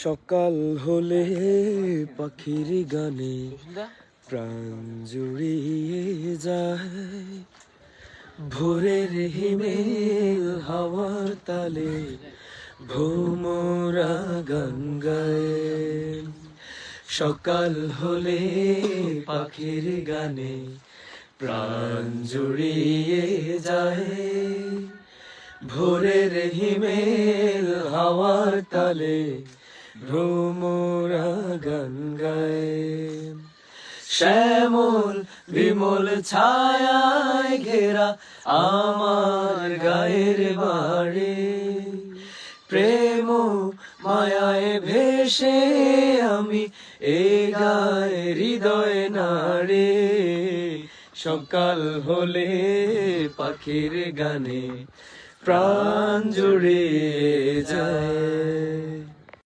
সকাল হলে পাখির গানে প্রাণ জুড়িয়ে যায়। ভোরের হিমেল হাওয়ার তালে ভোমরা গান গায়। সকাল হলে পাখির গানে প্রাণ জুড়িয়ে যায়। ভোরের হিমেল হাওয়ার তালে ভ্রমরা গান গায় শ্যামল বিমল ছায়ায় ঘেরা আমার গায়ের বাড়ি। প্রেম মায়ায় ভেসে আমি এ গায়ে হৃদয় নাড়ে। সকাল হলে পাখির গানে প্রাণ জুড়ে যায়।